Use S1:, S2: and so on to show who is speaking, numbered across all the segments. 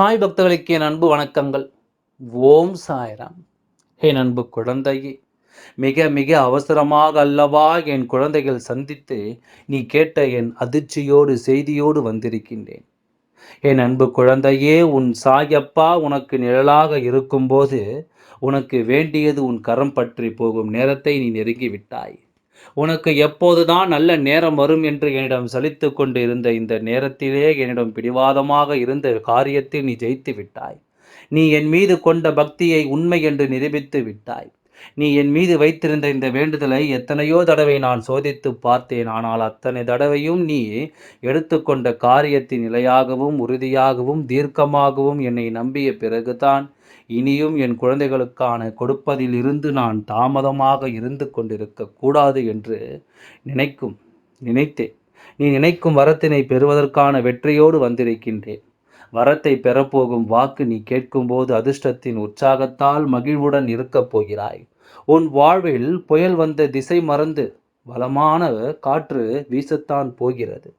S1: சாய் பக்தர்களுக்கு என் அன்பு வணக்கங்கள். ஓம் சாய்ராம். என் அன்பு குழந்தையே மிக மிக அவசரமாக அல்லவா என் குழந்தைகள் சந்தித்து நீ கேட்ட என் அதிர்ச்சியோடு செய்தியோடு வந்திருக்கின்றேன். என் அன்பு குழந்தையே உன் சாயப்பா உனக்கு நிழலாக இருக்கும்போது உனக்கு வேண்டியது உன் கரம் பற்றி போகும் நேரத்தை நீ நெருங்கிவிட்டாய். உனக்கு எப்போதுதான் நல்ல நேரம் வரும் என்று என்னிடம் சலித்து கொண்டு இருந்த இந்த நேரத்திலே என்னிடம் பிடிவாதமாக இருந்த காரியத்தில் நீ ஜெயித்து விட்டாய் நீ என் மீது கொண்ட பக்தியை உண்மை என்று நிரூபித்து விட்டாய் நீ என் மீது வைத்திருந்த இந்த வேண்டுதலை எத்தனையோ தடவை நான் சோதித்து பார்த்தேன். ஆனால் அத்தனை தடவையும் நீ எடுத்துக்கொண்ட காரியத்தின் நிலையாகவும் உறுதியாகவும் தீர்க்கமாகவும் என்னை நம்பிய பிறகுதான் இனியும் என் குழந்தைகளுக்கான கொடுப்பதில் இருந்து நான் தாமதமாக இருந்து கொண்டிருக்க கூடாது என்று நினைக்கும் நினைத்தேன். நீ நினைக்கும் வரத்தினை பெறுவதற்கான வெற்றியோடு வந்திருக்கின்றேன். வரத்தை பெறப்போகும் வாக்கு நீ கேட்கும்போது அதிர்ஷ்டத்தின் உற்சாகத்தால் மகிழ்வுடன் இருக்கப் போகிறாய். உன் வாழ்வில் புயல் வந்த திசை மறந்து வளமான காற்று வீசத்தான் போகிறது.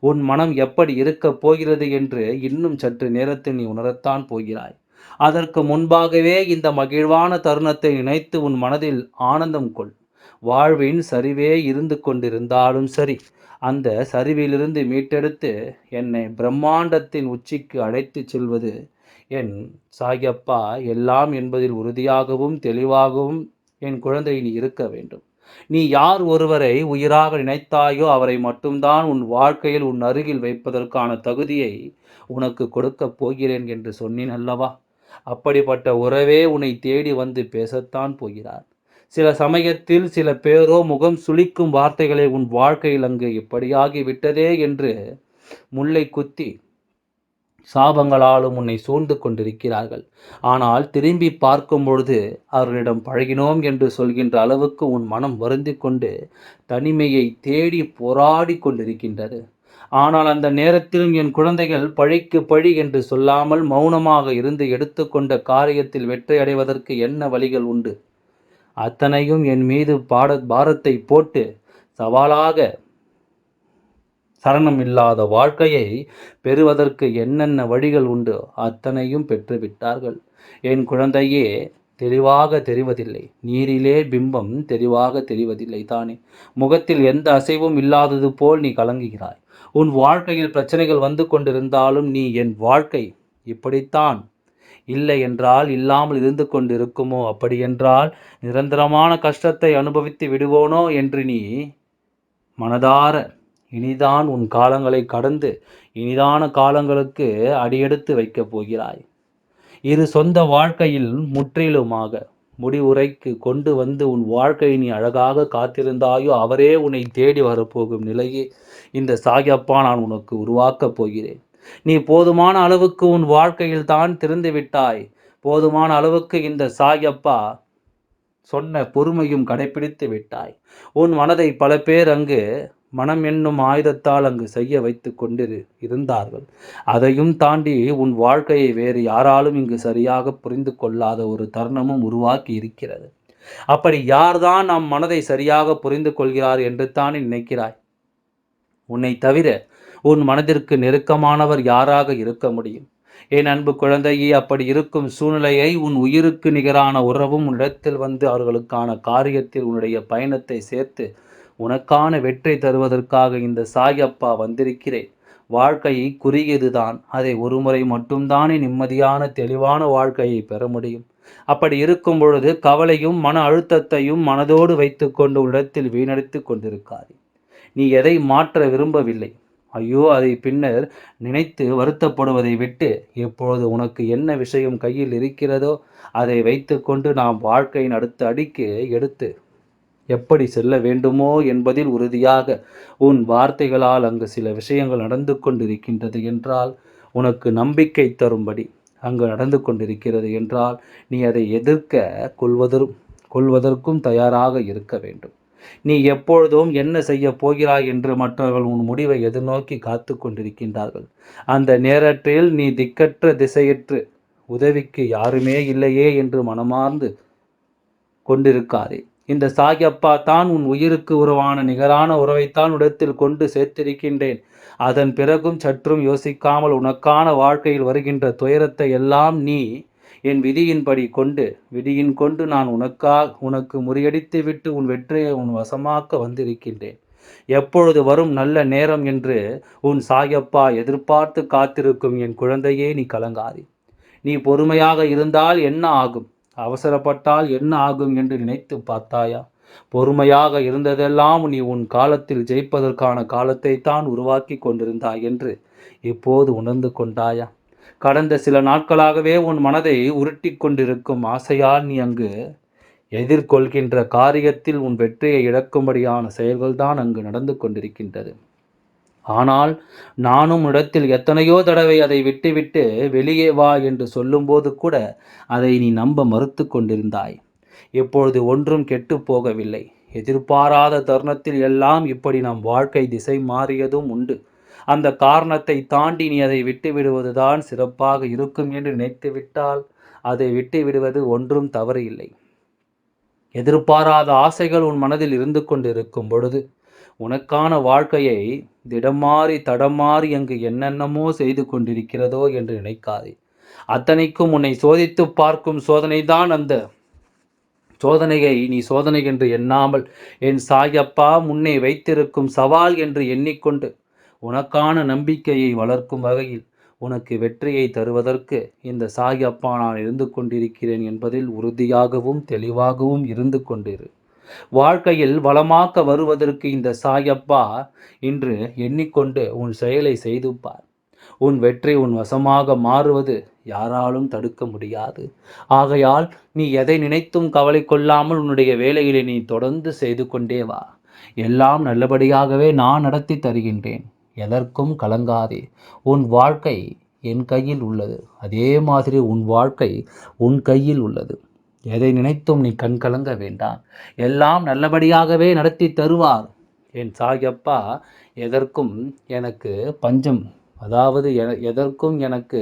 S1: உன் மனம் எப்படி இருக்கப் போகிறது என்று இன்னும் சற்று நேரத்தில் நீ உணரத்தான் போகிறாய். அதற்கு முன்பாகவே இந்த மகிழ்வான தருணத்தை நினைத்து உன் மனதில் ஆனந்தம் கொள். வாழ்வின் சரிவே இருந்து கொண்டிருந்தாலும் சரி அந்த சரிவிலிருந்து மீட்டெடுத்து என்னை பிரம்மாண்டத்தின் உச்சிக்கு அழைத்துச் செல்வது என் சாயப்பா எல்லாம் என்பதில் உறுதியாகவும் தெளிவாகவும் என் குழந்தை நீ இருக்க வேண்டும். நீ யார் ஒருவரை உயிராக நினைத்தாயோ அவரை மட்டும்தான் உன் வாழ்க்கையில் உன் அருகில் வைப்பதற்கான தகுதியை உனக்கு கொடுக்கப் போகிறேன் என்று சொன்னேன் அல்லவா? அப்படிப்பட்ட உறவே உன்னை தேடி வந்து பேசத்தான் போகிறார். சில சமயத்தில் சில பேரோ முகம் சுளிக்கும் வார்த்தைகளை உன் வாழ்க்கையில் அங்கு இப்படியாகி விட்டதே என்று முல்லை குத்தி சாபங்களாலும் உன்னை சூழ்ந்து கொண்டிருக்கிறார்கள். ஆனால் திரும்பி பார்க்கும் பொழுது அவர்களிடம் பழகினோம் என்று சொல்கின்ற அளவுக்கு உன் மனம் வருந்தி கொண்டு தனிமையை தேடி போராடி கொண்டிருக்கின்றது. ஆனால் அந்த நேரத்திலும் என் குழந்தைகள் பழிக்கு பழி என்று சொல்லாமல் மௌனமாக இருந்து எடுத்துக்கொண்ட காரியத்தில் வெற்றி அடைவதற்கு என்ன வழிகள் உண்டு? அத்தனையும் என் மீது பாட பாரத்தை போட்டு சவாலாக சரணம் இல்லாத வாழ்க்கையை பெறுவதற்கு என்னென்ன வழிகள் உண்டு? அத்தனையும் பெற்றுவிட்டார்கள். என் குழந்தையே தெளிவாக தெரிவதில்லை. நீரிலே பிம்பம் தெளிவாக தெரிவதில்லை தானே. முகத்தில் எந்த அசைவும் இல்லாதது போல் நீ கலங்குகிறாய். உன் வாழ்க்கையில் பிரச்சனைகள் வந்து கொண்டிருந்தாலும் நீ என் வாழ்க்கை இப்படித்தான் இல்லை என்றால் இல்லாமல் இருந்து கொண்டு இருக்குமோ நிரந்தரமான கஷ்டத்தை அனுபவித்து விடுவோனோ என்று நீ மனதார இனிதான் உன் காலங்களை கடந்து இனிதான காலங்களுக்கு அடியெடுத்து வைக்கப் போகிறாய். இரு சொந்த வாழ்க்கையில் முற்றிலுமாக முடிவுரைக்கு கொண்டு வந்து உன் வாழ்க்கையை நீ அழகாக காத்திருந்தாயோ அவரே உன்னை தேடி வரப்போகும் நிலையே இந்த சாகியப்பா நான் உனக்கு உருவாக்கப் போகிறேன். நீ போதுமான அளவுக்கு உன் வாழ்க்கையில் தான் திறந்து விட்டாய். போதுமான அளவுக்கு இந்த சாயப்பா சொன்ன பொறுமையும் கடைபிடித்து விட்டாய். உன் மனதை பல பேர் அங்கு மனம் என்னும் ஆயுதத்தால் அங்கு செய்ய வைத்து கொண்டிரு இருந்தார்கள். அதையும் தாண்டி உன் வாழ்க்கையை வேறு யாராலும் இங்கு சரியாக புரிந்து கொள்ளாத ஒரு தருணமும் உருவாக்கி இருக்கிறது. அப்படி யார்தான் நம் மனதை சரியாக புரிந்து கொள்கிறார் என்று தானே நினைக்கிறாய்? உன்னை தவிர உன் மனதிற்கு நெருக்கமானவர் யாராக இருக்க முடியும்? என் அன்பு குழந்தையே அப்படி இருக்கும் சூழ்நிலையை உன் உயிருக்கு நிகரான உறவும் உன்னிடத்தில் வந்து அவர்களுக்கான காரியத்தில் உன்னுடைய பயணத்தை சேர்த்து உனக்கான வெற்றி தருவதற்காக இந்த சாயப்பா வந்திருக்கிறேன். வாழ்க்கையை குறுகியதுதான். அதை ஒருமுறை மட்டும்தானே நிம்மதியான தெளிவான வாழ்க்கையை பெற முடியும். அப்படி இருக்கும் பொழுது கவலையும் மன அழுத்தத்தையும் மனதோடு வைத்துக்கொண்டு உள்ளத்தில் வீணடித்து கொண்டிருக்காது. நீ எதை மாற்ற விரும்பவில்லை. ஐயோ அதை பின்னர் நினைத்து வருத்தப்படுவதை விட்டு எப்பொழுது உனக்கு என்ன விஷயம் கையில் இருக்கிறதோ அதை வைத்துக்கொண்டு நாம் வாழ்க்கையின் அடுத்த அடிக்கு எடுத்து எப்படி செல்ல வேண்டுமோ என்பதில் உறுதியாக உன் வார்த்தைகளால் அங்கு சில விஷயங்கள் நடந்து கொண்டிருக்கின்றது என்றால் உனக்கு நம்பிக்கை தரும்படி அங்கு நடந்து கொண்டிருக்கிறது என்றால் நீ அதை எதிர்க்க கொள்வதற்கும் கொள்வதற்கும் தயாராக இருக்க வேண்டும். நீ எப்பொழுதும் என்ன செய்ய போகிறாய் என்று மற்றவர்கள் உன் முடிவை எதிர்நோக்கி காத்து கொண்டிருக்கின்றார்கள். அந்த நேரத்தில் நீ திக்கற்ற திசையற்று உதவிக்கு யாருமே இல்லையே என்று மனமார்ந்து கொண்டிருக்காதே. இந்த சாயப்பா தான் உன் உயிருக்கு உருவான நிகரான உறவைத்தான் உடத்தில் கொண்டு சேர்த்திருக்கின்றேன். அதன் பிறகும் சற்றும் யோசிக்காமல் உனக்கான வாழ்க்கையில் வருகின்ற துயரத்தை எல்லாம் நீ என் விதியின்படி கொண்டு விதியின் கொண்டு நான் உனக்காக உனக்கு முறியடித்து விட்டு உன் வெற்றியை உன் வசமாக்க வந்திருக்கின்றேன். எப்பொழுது வரும் நல்ல நேரம் என்று உன் சாயப்பா எதிர்பார்த்து காத்திருக்கும் என் குழந்தையே நீ கலங்காதே. நீ பொறுமையாக இருந்தால் என்ன ஆகும்? அவசரப்பட்டால் என்ன ஆகும் என்று நினைத்து பார்த்தாயா? பொறுமையாக இருந்ததெல்லாம் நீ உன் காலத்தில் ஜெயிப்பதற்கான காலத்தை தான் உருவாக்கி கொண்டிருந்தாய் என்று இப்போது உணர்ந்து கொண்டாயா? கடந்த சில நாட்களாகவே உன் மனதை உருட்டி கொண்டிருக்கும் ஆசையால் நீ அங்கு எதிர்கொள்கின்ற காரியத்தில் உன் வெற்றியை இழக்கும்படியான செயல்கள்தான் அங்கு நடந்து கொண்டிருக்கின்றது. ஆனால் நானும் இடத்தில் எத்தனையோ தடவை அதை விட்டுவிட்டு வெளியே வா என்று சொல்லும்போது கூட அதை நீ நம்ப மறுத்து கொண்டிருந்தாய். இப்பொழுது ஒன்றும் கெட்டு போகவில்லை. எதிர்பாராத தருணத்தில் எல்லாம் இப்படி நம் வாழ்க்கை திசை மாறியதும் உண்டு. அந்த காரணத்தை தாண்டி நீ அதை விட்டு விடுவதுதான் சிறப்பாக இருக்கும் என்று நினைத்து விட்டால் அதை விட்டு விடுவது ஒன்றும் தவறு இல்லை. எதிர்பாராத ஆசைகள் உன் மனதில் இருந்து கொண்டிருக்கும் பொழுது உனக்கான வாழ்க்கையை திடமாறி தடமாறி அங்கு என்னென்னமோ செய்து கொண்டிருக்கிறதோ என்று நினைக்காதே. அத்தனைக்கும் உன்னை சோதித்து பார்க்கும் சோதனைதான் அந்த. சோதனையை நீ சோதனை என்று எண்ணாமல் என் சாயப்பா முன்னே வைத்திருக்கும் சவால் என்று எண்ணிக்கொண்டு உனக்கான நம்பிக்கையை வளர்க்கும் வகையில் உனக்கு வெற்றியை தருவதற்கு இந்த சாயப்பா நான் இருந்து கொண்டிருக்கிறேன் என்பதில் உறுதியாகவும் தெளிவாகவும் இருந்து கொண்டிரு. வாழ்க்கையில் வளமாக்க வருவதற்கு இந்த சாயப்பா இன்று எண்ணிக்கொண்டு உன் செயலை செய்து பார் உன் வெற்றி உன் வசமாக மாறுவது யாராலும் தடுக்க முடியாது. ஆகையால் நீ எதை நினைத்தும் கவலை கொள்ளாமல் உன்னுடைய வேலைகளை நீ தொடர்ந்து செய்து கொண்டே வா. எல்லாம் நல்லபடியாகவே நான் நடத்தி தருகின்றேன். எதற்கும் கலங்காதே. உன் வாழ்க்கை என் கையில் உள்ளது. அதே மாதிரி உன் வாழ்க்கை உன் கையில் உள்ளது. எதை நினைத்தும் நீ கண் கலங்க வேண்டாம். எல்லாம் நல்லபடியாகவே நடத்தி தருவார். என் சாயப்பா எதற்கும் எனக்கு பஞ்சம் அதாவது எதற்கும் எனக்கு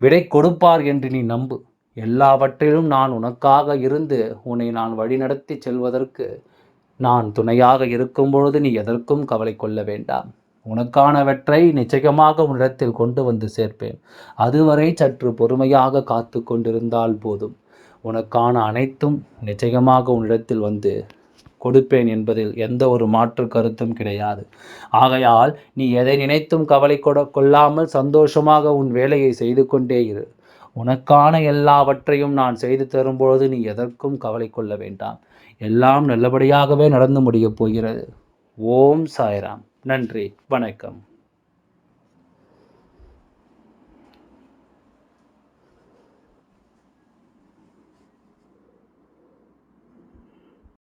S1: விடை கொடுப்பார் என்று நீ நம்பு. எல்லாவற்றிலும் நான் உனக்காக இருந்து உன்னை நான் வழிநடத்தி செல்வதற்கு நான் துணையாக இருக்கும் பொழுது நீ எதற்கும் கவலை கொள்ள வேண்டாம். உனக்கானவற்றை நிச்சயமாக உன்னிடத்தில் கொண்டு வந்து சேர்ப்பேன். அதுவரை சற்று பொறுமையாக காத்து கொண்டிருந்தால் போதும். உனக்கான அனைத்தும் நிச்சயமாக உன்னிடத்தில் வந்து கொடுப்பேன் என்பதில் எந்த ஒரு மாற்று கருத்தும் கிடையாது. ஆகையால் நீ எதை நினைத்தும் கவலை கொட கொள்ளாமல் சந்தோஷமாக உன் வேலையை செய்து கொண்டே இரு. உனக்கான எல்லாவற்றையும் நான் செய்து தரும்பொழுது நீ எதற்கும் கவலை கொள்ள வேண்டாம். எல்லாம் நல்லபடியாகவே நடந்து முடியப் போகிறது. ஓம் சாய்ராம். நன்றி வணக்கம்.